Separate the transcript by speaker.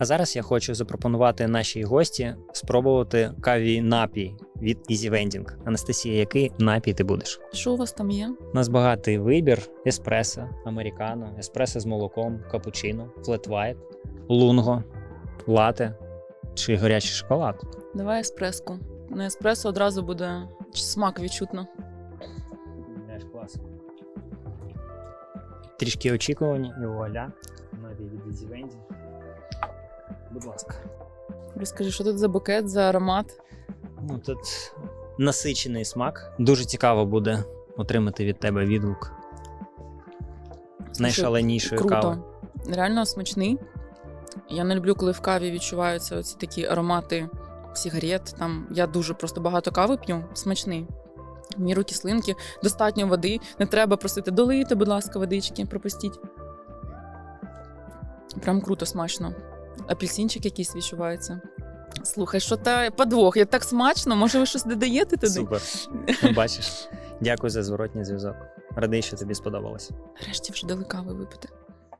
Speaker 1: А зараз я хочу запропонувати нашій гості спробувати каві напій від Easy Vending. Анастасія, який напій ти будеш?
Speaker 2: Що у вас там є?
Speaker 1: У нас багатий вибір: еспресо, американо, еспресо з молоком, капучино, флет вайт, лунго, лате чи гарячий шоколад.
Speaker 2: Давай еспреску. На еспресо одразу буде смак відчутно. клас.
Speaker 1: Трішки очікувані і вуаля. Напій від Easy Vending. Будь ласка.
Speaker 2: Розкажи, що тут за букет, за аромат?
Speaker 1: Ну, тут насичений смак. Дуже цікаво буде отримати від тебе відгук найшаленішої
Speaker 2: Круто.
Speaker 1: кави.
Speaker 2: Реально смачний. Я не люблю, коли в каві відчуваються оці такі аромати сигарет. Там я дуже просто багато кави п'ю. Смачний. В міру кислинки, достатньо води. Не треба просити долити, будь ласка, водички, пропустіть. Прям круто, смачно. Апельсинчик якийсь відчувається. Слухай, що та подвох? Я так смачно, може ви щось додаєте туди?
Speaker 1: Супер. Бачиш. Дякую за зворотній зв'язок. Радий, що тобі сподобалось.
Speaker 2: Нарешті вже далека кави випити.